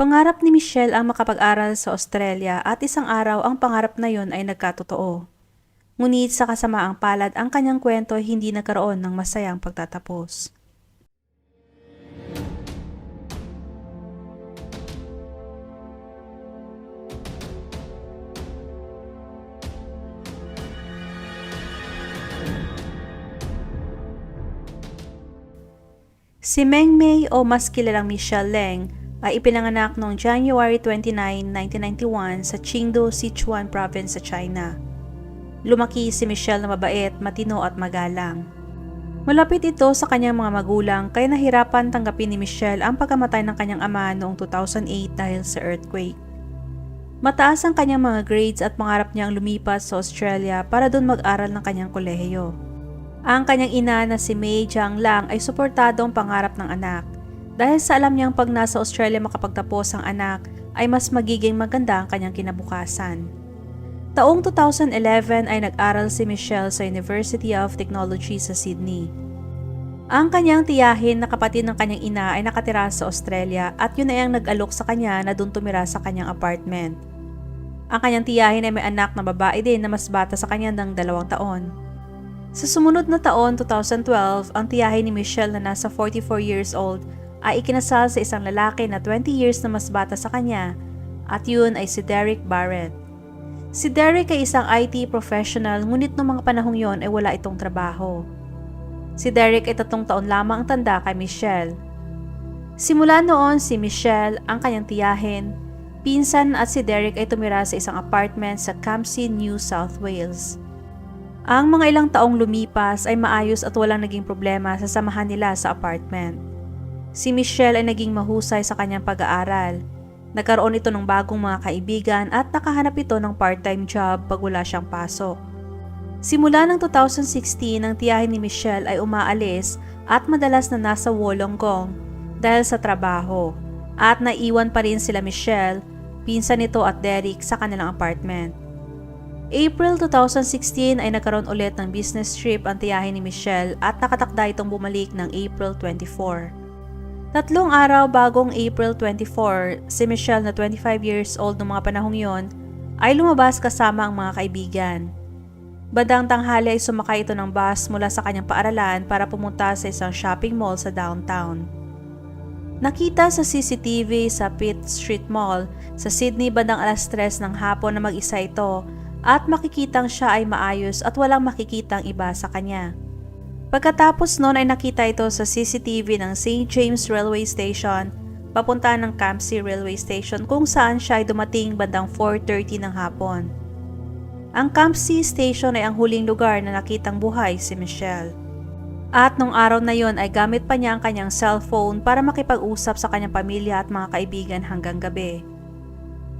Pangarap ni Michelle ang makapag-aral sa Australia at isang araw ang pangarap na yon ay nagkatotoo. Ngunit sa kasamaang palad ang kanyang kwento hindi nagkaroon ng masayang pagtatapos. Si Meng Mei o mas kilalang Michelle Leng ay ipinanganak noong January 29, 1991 sa Qingdao, Sichuan Province sa China. Lumaki si Michelle na mabait, matino at magalang. Malapit ito sa kanyang mga magulang kaya nahirapan tanggapin ni Michelle ang pagkamatay ng kanyang ama noong 2008 dahil sa earthquake. Mataas ang kanyang mga grades at pangarap niyang lumipat sa Australia para doon mag-aral ng kanyang kolehiyo. Ang kanyang ina na si Mei Jiang Lang ay suportado ang pangarap ng anak dahil sa alam niyang pag nasa Australia makapagtapos ang anak ay mas magiging maganda ang kanyang kinabukasan. Taong 2011 ay nag-aral si Michelle sa University of Technology sa Sydney. Ang kanyang tiyahin na kapatid ng kanyang ina ay nakatira sa Australia at yun ay ang nag-alok sa kanya na doon tumira sa kanyang apartment. Ang kanyang tiyahin ay may anak na babae din na mas bata sa kanya ng dalawang taon. Sa sumunod na taon, 2012, ang tiyahin ni Michelle na nasa 44 years old ay ikinasal sa isang lalaki na 20 years na mas bata sa kanya at yun ay si Derek Barrett. Si Derek ay isang IT professional ngunit noong mga panahong yon ay wala itong trabaho. Si Derek ay tatlong taon lamang ang tanda kay Michelle. Simula noon si Michelle, ang kanyang tiyahin, pinsan at si Derek ay tumira sa isang apartment sa Campsie, New South Wales. Ang mga ilang taong lumipas ay maayos at walang naging problema sa samahan nila sa apartment. Si Michelle ay naging mahusay sa kanyang pag-aaral. Nagkaroon ito ng bagong mga kaibigan at nakahanap ito ng part-time job pag wala siyang pasok. Simula ng 2016, ang tiyahin ni Michelle ay umaalis at madalas na nasa Wollongong dahil sa trabaho at naiwan pa rin sila Michelle, pinsan nito at Derek sa kanilang apartment. April 2016 ay nagkaroon ulit ng business trip ang tiyahin ni Michelle at nakatakda itong bumalik ng April 24. Tatlong araw bagong April 24, si Michelle na 25 years old noong mga panahong yon ay lumabas kasama ang mga kaibigan. Badang tanghali ay sumakay ito ng bus mula sa kanyang paaralan para pumunta sa isang shopping mall sa downtown. Nakita sa CCTV sa Pitt Street Mall sa Sydney bandang alas 3 ng hapon na mag-isa ito at makikitang siya ay maayos at walang makikitang iba sa kanya. Pagkatapos noon ay nakita ito sa CCTV ng St. James Railway Station papunta ng Campsie Railway Station kung saan siya ay dumating bandang 4.30 ng hapon. Ang Campsie Station ay ang huling lugar na nakitang buhay si Michelle. At nung araw na yon ay gamit pa niya ang kanyang cellphone para makipag-usap sa kanyang pamilya at mga kaibigan hanggang gabi.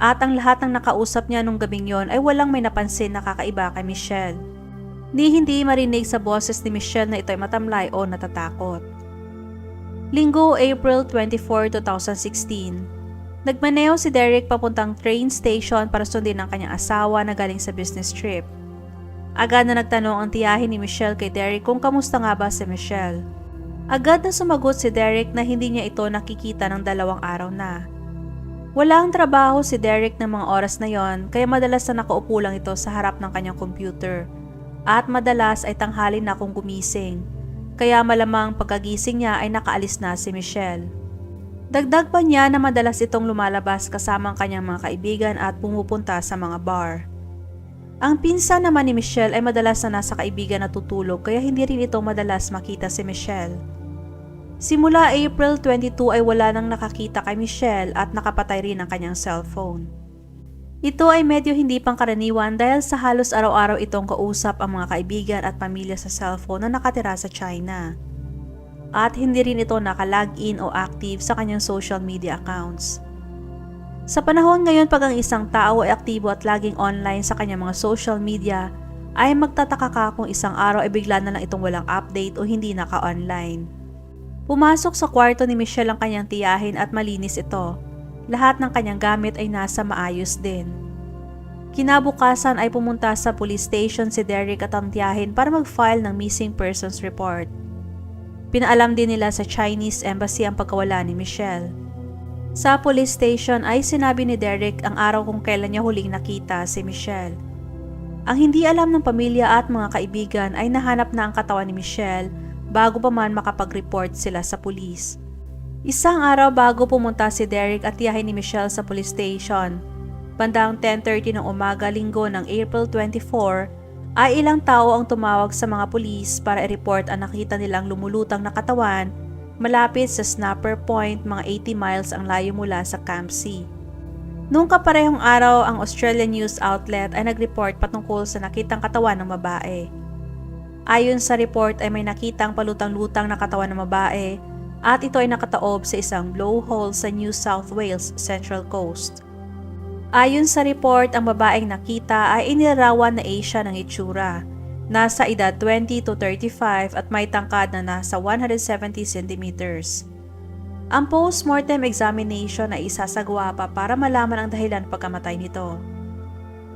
At ang lahat ng nakausap niya nung gabing yon ay walang may napansin na kakaiba kay Michelle. Ni hindi marinig sa boses ni Michelle na ito ay matamlay o natatakot. Linggo, April 24, 2016. Nagmaneho si Derek papuntang train station para sundin ang kanyang asawa na galing sa business trip. Agad na nagtanong ang tiyahin ni Michelle kay Derek kung kamusta nga ba si Michelle. Agad na sumagot si Derek na hindi niya ito nakikita ng dalawang araw na. Wala ang trabaho si Derek ng mga oras na yon kaya madalas na nakaupo lang ito sa harap ng kanyang computer. At madalas ay tanghali na kung gumising. Kaya malamang pagkagising niya ay nakaalis na si Michelle. Dagdag pa niya na madalas itong lumalabas kasama ang kanyang mga kaibigan at pumupunta sa mga bar. Ang pinsan naman ni Michelle ay madalas na nasa kaibigan na tutulog kaya hindi rin ito madalas makita si Michelle. Simula April 22 ay wala nang nakakita kay Michelle at nakapatay rin ang kanyang cellphone. Ito ay medyo hindi pangkaraniwan dahil sa halos araw-araw itong kausap ang mga kaibigan at pamilya sa cellphone na nakatira sa China at hindi rin ito naka-login o active sa kanyang social media accounts. Sa panahon ngayon pag ang isang tao ay aktibo at laging online sa kanyang mga social media, ay magtataka ka kung isang araw ay bigla na lang itong walang update o hindi naka-online. Pumasok sa kwarto ni Michelle ang kanyang tiyahin at malinis ito. Lahat ng kanyang gamit ay nasa maayos din. Kinabukasan ay pumunta sa police station si Derek at ang tiyahin para mag-file ng missing persons report. Pinaalam din nila sa Chinese embassy ang pagkawala ni Michelle. Sa police station ay sinabi ni Derek ang araw kung kailan niya huling nakita si Michelle. Ang hindi alam ng pamilya at mga kaibigan ay nahanap na ang katawan ni Michelle bago pa man makapag-report sila sa pulis. Isang araw bago pumunta si Derek at tiyahin ni Michelle sa police station, bandang 10.30 ng umaga linggo ng April 24, ay ilang tao ang tumawag sa mga pulis para i-report ang nakita nilang lumulutang na katawan malapit sa Snapper Point mga 80 miles ang layo mula sa Camp C. Noong kaparehong araw, ang Australian news outlet ay nag-report patungkol sa nakitang katawan ng babae. Ayon sa report ay may nakitang palutang-lutang na katawan ng babae at ito ay nakataob sa isang blowhole sa New South Wales Central Coast. Ayon sa report, ang babaeng nakita ay inilarawan na Asia ng itsura. Nasa edad 20 to 35 at may tangkad na nasa 170 centimeters. Ang post-mortem examination ay isasagawa pa para malaman ang dahilan pagkamatay nito.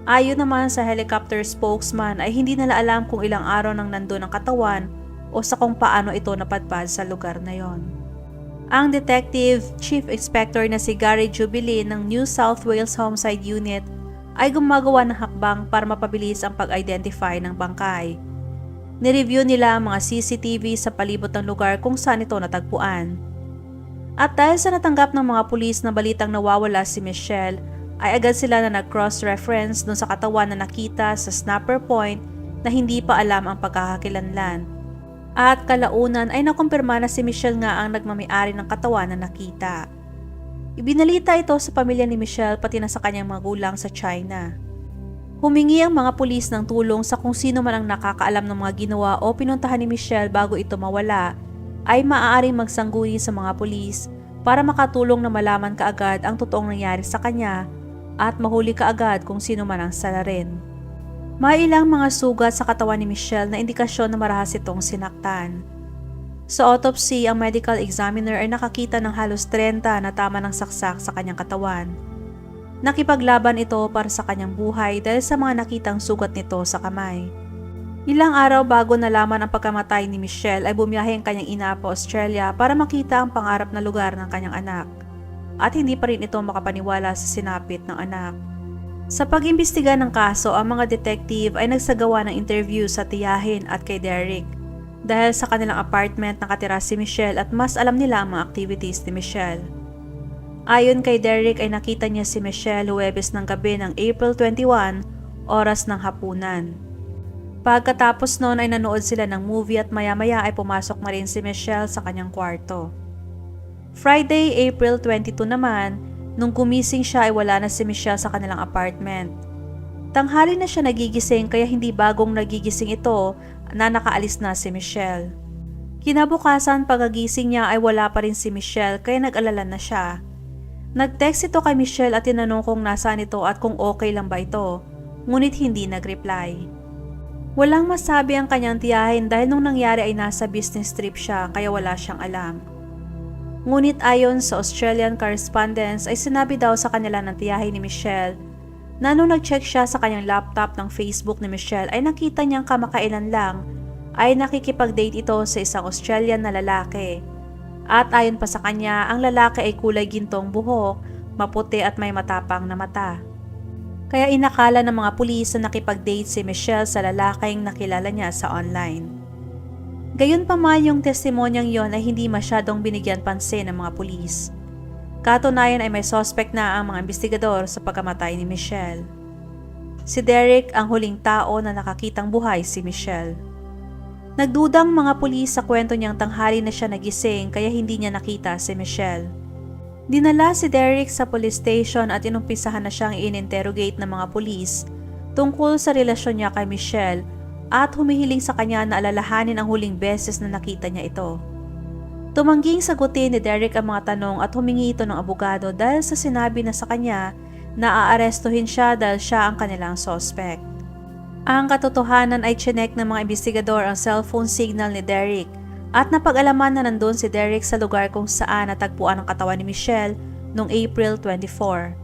Ayon naman sa helicopter spokesman ay hindi nila alam kung ilang araw nang nandun ang katawan o sa kung paano ito napadpad sa lugar na yon. Ang Detective Chief Inspector na si Gary Jubilee ng New South Wales Homicide Unit ay gumagawa ng hakbang para mapabilis ang pag-identify ng bangkay. Nireview nila ang mga CCTV sa palibot ng lugar kung saan ito natagpuan. At dahil sa natanggap ng mga pulis na balitang nawawala si Michelle, ay agad sila na nag-cross-reference dun sa katawan na nakita sa Snapper Point na hindi pa alam ang pagkakakilanlan. At kalaunan ay nakumpirma na si Michelle nga ang nagmamiari ng katawan na nakita. Ibinalita ito sa pamilya ni Michelle pati na sa kanyang magulang sa China. Humingi ang mga pulis ng tulong sa kung sino man ang nakakaalam ng mga ginawa o pinuntahan ni Michelle bago ito mawala ay maaaring magsangguni sa mga pulis para makatulong na malaman kaagad ang totoong nangyari sa kanya at mahuli kaagad kung sino man ang salarin. May ilang mga sugat sa katawan ni Michelle na indikasyon na marahas itong sinaktan. Sa autopsy, ang medical examiner ay nakakita ng halos 30 na tama ng saksak sa kanyang katawan. Nakipaglaban ito para sa kanyang buhay dahil sa mga nakitang sugat nito sa kamay. Ilang araw bago nalaman ang pagkamatay ni Michelle ay bumiyahe ang kanyang ina pa Australia para makita ang pangarap na lugar ng kanyang anak. At hindi pa rin ito makapaniwala sa sinapit ng anak. Sa pag-imbestiga ng kaso, ang mga detective ay nagsagawa ng interview sa tiyahin at kay Derek dahil sa kanilang apartment nakatira si Michelle at mas alam nila ang mga activities ni Michelle. Ayon kay Derek ay nakita niya si Michelle Huwebes ng gabi ng April 21, oras ng hapunan. Pagkatapos noon ay nanood sila ng movie at maya-maya ay pumasok na rin si Michelle sa kanyang kwarto. Friday, April 22 naman, nung gumising siya ay wala na si Michelle sa kanilang apartment. Tanghali na siya nagigising kaya hindi bagong nagigising ito na nakaalis na si Michelle. Kinabukasan pagagising niya ay wala pa rin si Michelle kaya nag-alala na siya. Nag-text ito kay Michelle at tinanong kung nasaan ito at kung okay lang ba ito, ngunit hindi nag-reply. Walang masabi ang kanyang tiyahin dahil nung nangyari ay nasa business trip siya kaya wala siyang alam. Ngunit ayon sa Australian correspondence ay sinabi daw sa kanila ng tiyahin ni Michelle na nung nag-check siya sa kanyang laptop ng Facebook ni Michelle ay nakita niyang kamakailan lang ay nakikipag-date ito sa isang Australian na lalaki. At ayon pa sa kanya, ang lalaki ay kulay gintong buhok, maputi at may matapang na mata. Kaya inakala ng mga pulis na nakipag-date si Michelle sa lalaking nakilala niya sa online. Gayon pa man yung testimonyang yon ay hindi masyadong binigyan pansin ng mga pulis. Katunayan ay may suspect na ang mga investigador sa pagkamatay ni Michelle. Si Derek ang huling tao na nakakitang buhay si Michelle. Nagdudang mga pulis sa kwento niyang tanghali na siya nagising kaya hindi niya nakita si Michelle. Dinala si Derek sa police station at inumpisahan na siyang in-interrogate ng mga pulis tungkol sa relasyon niya kay Michelle at humihiling sa kanya na alalahanin ang huling beses na nakita niya ito. Tumangging sagutin ni Derek ang mga tanong at humingi ito ng abogado dahil sa sinabi na sa kanya na aarestuhin siya dahil siya ang kanilang suspect. Ang katotohanan ay chinek ng mga investigador ang cellphone signal ni Derek at napag-alaman na nandun si Derek sa lugar kung saan natagpuan ang katawan ni Michelle noong April 24.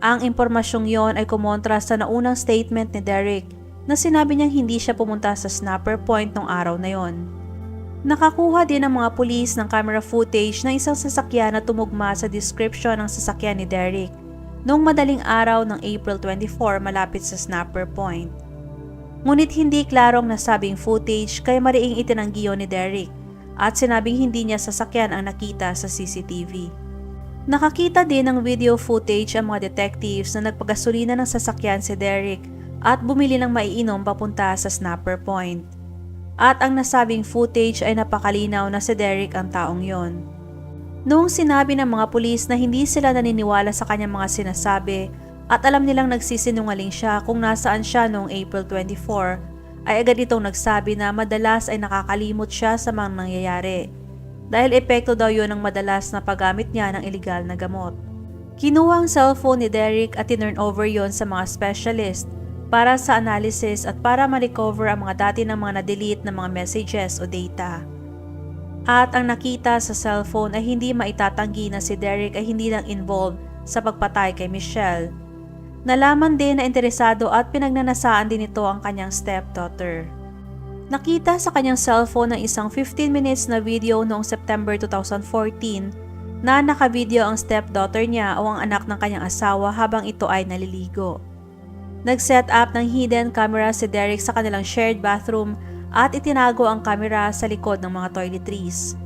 Ang impormasyong yon ay kumontra sa naunang statement ni Derek na sinabi niyang hindi siya pumunta sa Snapper Point noong araw na yon. Nakakuha din ng mga pulis ng camera footage ng isang sasakyan na tumugma sa description ng sasakyan ni Derek noong madaling araw ng April 24 malapit sa Snapper Point. Ngunit hindi klarong nasabing footage kaya mariing itinanggi ni Derek at sinabing hindi niya sasakyan ang nakita sa CCTV. Nakakita din ng video footage ang mga detectives na nagpagasolina ng sasakyan si Derek at bumili ng maiinom papunta sa Snapper Point. At ang nasabing footage ay napakalinaw na si Derek ang taong yon. Noong sinabi ng mga pulis na hindi sila naniniwala sa kanyang mga sinasabi at alam nilang nagsisinungaling siya kung nasaan siya noong April 24, ay agad itong nagsabi na madalas ay nakakalimot siya sa mga nangyayari dahil epekto daw yon ng madalas na paggamit niya ng illegal na gamot. Kinuha ang cellphone ni Derek at tinurn over yon sa mga specialist para sa analysis at para ma-recover ang mga dati ng mga na-delete na mga messages o data. At ang nakita sa cellphone ay hindi maitatanggi na si Derek ay hindi lang involved sa pagpatay kay Michelle. Nalaman din na interesado at pinagnanasaan din ito ang kanyang stepdaughter. Nakita sa kanyang cellphone ng isang 15 minutes na video noong September 2014 na nakavideo ang stepdaughter niya o ang anak ng kanyang asawa habang ito ay naliligo. Nag-set up ng hidden camera si Derek sa kanilang shared bathroom at itinago ang camera sa likod ng mga toiletries.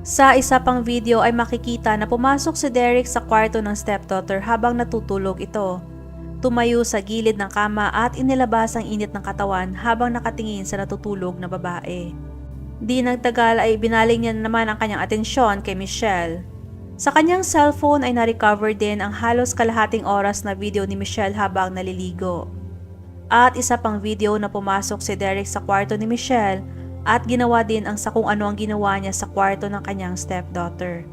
Sa isa pang video ay makikita na pumasok si Derek sa kwarto ng stepdaughter habang natutulog ito. Tumayo sa gilid ng kama at inilabas ang init ng katawan habang nakatingin sa natutulog na babae. Di nagtagal ay binaling niya naman ang kanyang atensyon kay Michelle. Sa kanyang cellphone ay na-recover din ang halos kalahating oras na video ni Michelle habang naliligo. At isa pang video na pumasok si Derek sa kwarto ni Michelle at ginawa din ang sa kung ano ang ginawa niya sa kwarto ng kanyang stepdaughter.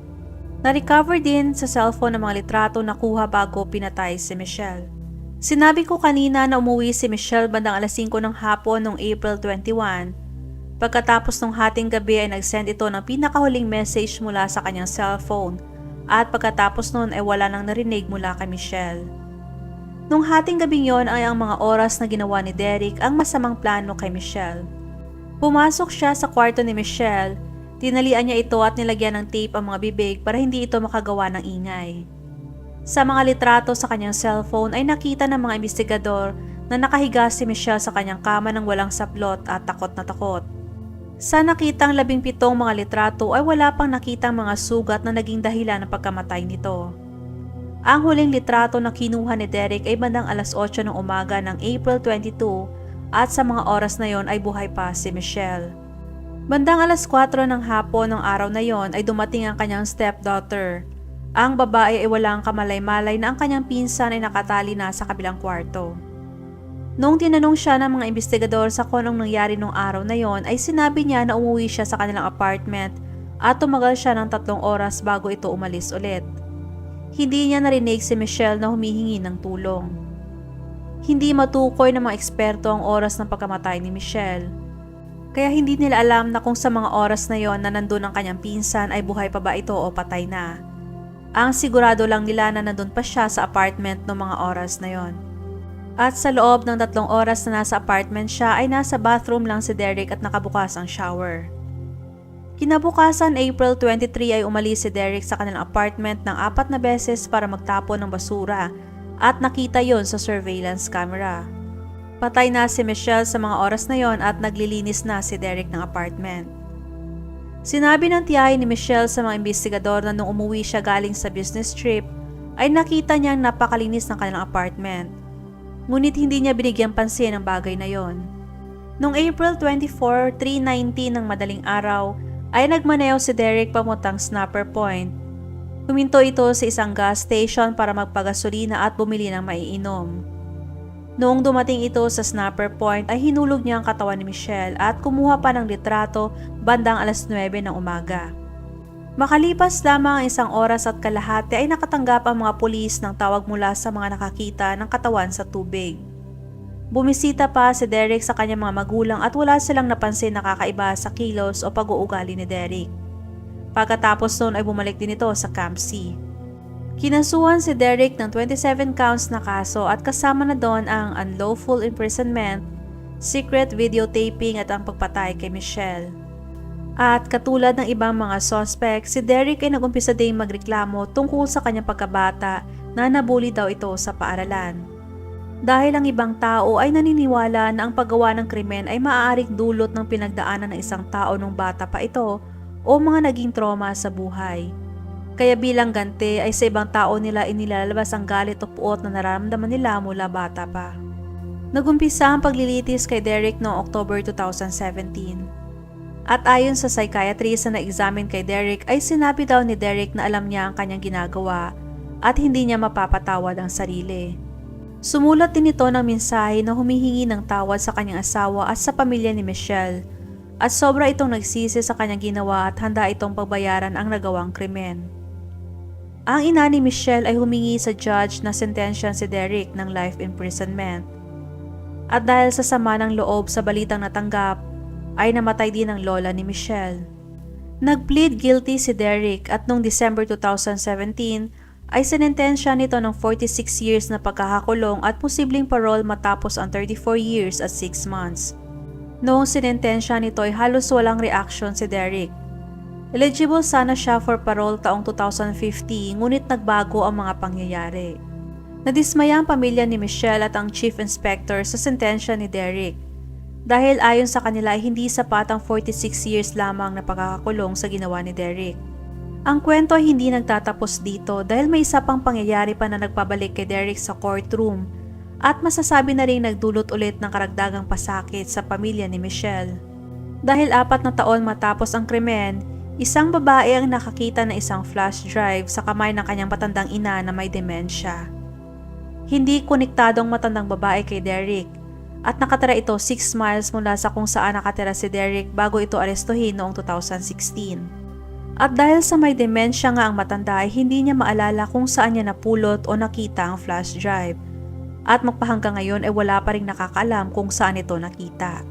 Na-recover din sa cellphone ng mga litrato na kuha bago pinatay si Michelle. Sinabi ko kanina na umuwi si Michelle bandang alas 5 ng hapon noong April 21. Pagkatapos ng hating gabi ay nag-send ito ng pinakahuling message mula sa kanyang cellphone at pagkatapos noon ay wala nang narinig mula kay Michelle. Nung hating gabing yon ay ang mga oras na ginawa ni Derek ang masamang plano kay Michelle. Pumasok siya sa kwarto ni Michelle, tinalian niya ito at nilagyan ng tape ang mga bibig para hindi ito makagawa ng ingay. Sa mga litrato sa kanyang cellphone ay nakita ng mga investigador na nakahiga si Michelle sa kanyang kama ng walang saplot at takot na takot. Sa nakitang labing pitong mga litrato ay wala pang nakitang mga sugat na naging dahilan ng pagkamatay nito. Ang huling litrato na kinuha ni Derek ay bandang alas 8 ng umaga ng April 22 at sa mga oras na yon ay buhay pa si Michelle. Bandang alas 4 ng hapon ng araw na yon ay dumating ang kanyang stepdaughter. Ang babae ay walang kamalay-malay na ang kanyang pinsan ay nakatali na sa kabilang kwarto. Noong tinanong siya ng mga investigador sa kung anong nangyari nung araw na yon ay sinabi niya na umuwi siya sa kanilang apartment at tumagal siya ng tatlong oras bago ito umalis ulit. Hindi niya narinig si Michelle na humihingi ng tulong. Hindi matukoy ng mga eksperto ang oras ng pagkamatay ni Michelle. Kaya hindi nila alam na kung sa mga oras na yon na nandun ang kanyang pinsan ay buhay pa ba ito o patay na. Ang sigurado lang nila na nandun pa siya sa apartment ng mga oras na yon. At sa loob ng tatlong oras na nasa apartment siya ay nasa bathroom lang si Derek at nakabukas ang shower. Kinabukasan April 23 ay umalis si Derek sa kanilang apartment ng apat na beses para magtapon ng basura at nakita yon sa surveillance camera. Patay na si Michelle sa mga oras na yon at naglilinis na si Derek ng apartment. Sinabi ng tiyahin ni Michelle sa mga investigador na nung umuwi siya galing sa business trip ay nakita niyang napakalinis ng kanilang apartment ngunit hindi niya binigyang pansin ang bagay na yon. Noong April 24, 3.19 ng madaling araw, ay nagmaneho si Derek pamutang Snapper Point. Huminto ito sa isang gas station para magpagasolina at bumili ng maiinom. Noong dumating ito sa Snapper Point ay hinulog niya ang katawan ni Michelle at kumuha pa ng litrato bandang alas 9 ng umaga. Makalipas lamang ang isang oras at kalahati ay nakatanggap ang mga pulis ng tawag mula sa mga nakakita ng katawan sa tubig. Bumisita pa si Derek sa kanyang mga magulang at wala silang napansin na kakaiba sa kilos o pag-uugali ni Derek. Pagkatapos noon ay bumalik din ito sa Camp C. Kinasuhan si Derek ng 27 counts na kaso at kasama na doon ang unlawful imprisonment, secret videotaping at ang pagpatay kay Michelle. At katulad ng ibang mga suspect, si Derek ay nagumpisa ding magreklamo tungkol sa kanyang pagkabata na nabuli daw ito sa paaralan. Dahil ang ibang tao ay naniniwala na ang paggawa ng krimen ay maaaring dulot ng pinagdaanan ng isang tao nung bata pa ito o mga naging trauma sa buhay. Kaya bilang ganti ay sa ibang tao nila inilalabas ang galit o puot na nararamdaman nila mula bata pa. Nagumpisa ang paglilitis kay Derek noong October 2017. At ayon sa psychiatrist na nag-examine kay Derek ay sinabi daw ni Derek na alam niya ang kanyang ginagawa at hindi niya mapapatawad ang sarili. Sumulat din ito ng mensahe na humihingi ng tawad sa kanyang asawa at sa pamilya ni Michelle at sobra itong nagsisi sa kanyang ginawa at handa itong pagbayaran ang nagawang krimen. Ang ina ni Michelle ay humingi sa judge na sentensya si Derek ng life imprisonment. At dahil sa sama ng loob sa balitang natanggap, ay namatay din ang lola ni Michelle. Nag-plead guilty si Derek at noong December 2017 ay sinentensya nito ng 46 years na pagkakakulong at posibleng parole matapos ang 34 years at 6 months. Noong sinentensya nito ay halos walang reaction si Derek. Eligible sana siya for parole taong 2050 ngunit nagbago ang mga pangyayari. Nadismaya ang pamilya ni Michelle at ang chief inspector sa sentensya ni Derek dahil ayon sa kanila ay hindi sapat ang 46 years lamang na pagkakakulong sa ginawa ni Derek. Ang kwento ay hindi nagtatapos dito dahil may isa pang pangyayari pa na nagpabalik kay Derek sa courtroom at masasabi na rin nagdulot ulit ng karagdagang pasakit sa pamilya ni Michelle. Dahil apat na taon matapos ang krimen, isang babae ang nakakita ng isang flash drive sa kamay ng kanyang matandang ina na may demensya. Hindi konektadong matandang babae kay Derek at nakatira ito 6 miles mula sa kung saan nakatira si Derek bago ito arestuhin noong 2016. At dahil sa may demensya nga ang matanda ay hindi niya maalala kung saan niya napulot o nakita ang flash drive. At magpahanggang ngayon ay wala pa rin nakakaalam kung saan ito nakita.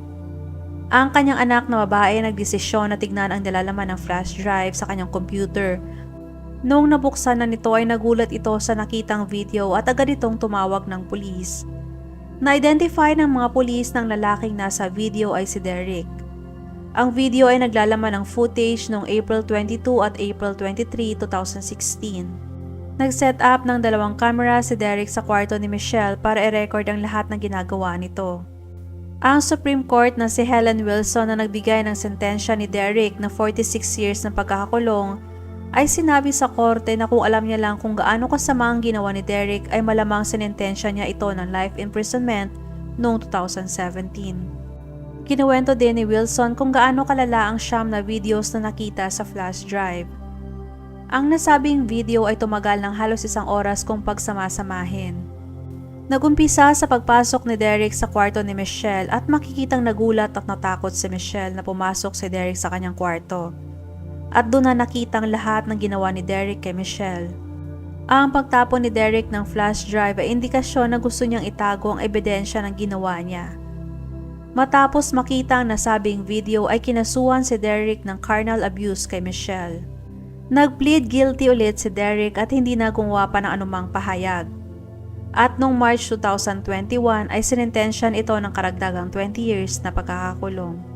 Ang kanyang anak na babae ay nagdesisyon na tignan ang nilalaman ng flash drive sa kanyang computer. Noong nabuksan na nito ay nagulat ito sa nakitang video at agad itong tumawag ng pulis. Na-identify ng mga pulis ng lalaking nasa video ay si Derek. Ang video ay naglalaman ng footage noong April 22 at April 23, 2016. Nag-set up ng dalawang camera si Derek sa kwarto ni Michelle para i-record ang lahat ng ginagawa nito. Ang Supreme Court na si Helen Wilson na nagbigay ng sentensya ni Derek na 46 years ng pagkakakulong ay sinabi sa korte na kung alam niya lang kung gaano kasama ang ginawa ni Derek ay malamang sinentensya niya ito ng life imprisonment noong 2017. Kinuwento din ni Wilson kung gaano kalala ang siyam na videos na nakita sa flash drive. Ang nasabing video ay tumagal ng halos isang oras kung pagsamasamahin. Nagumpisa sa pagpasok ni Derek sa kwarto ni Michelle at makikitang nagulat at natakot si Michelle na pumasok si Derek sa kanyang kwarto at doon na nakitang lahat ng ginawa ni Derek kay Michelle. Ang pagtapon ni Derek ng flash drive ay indikasyon na gusto niyang itago ang ebidensya ng ginawa niya. Matapos makita ang nasabing video ay kinasuhan si Derek ng carnal abuse kay Michelle. Nag-plead guilty ulit si Derek at hindi na gumawa pa ng anumang pahayag. At noong March 2021 ay sinintensyan ito ng karagdagang 20 years na pagkakakulong.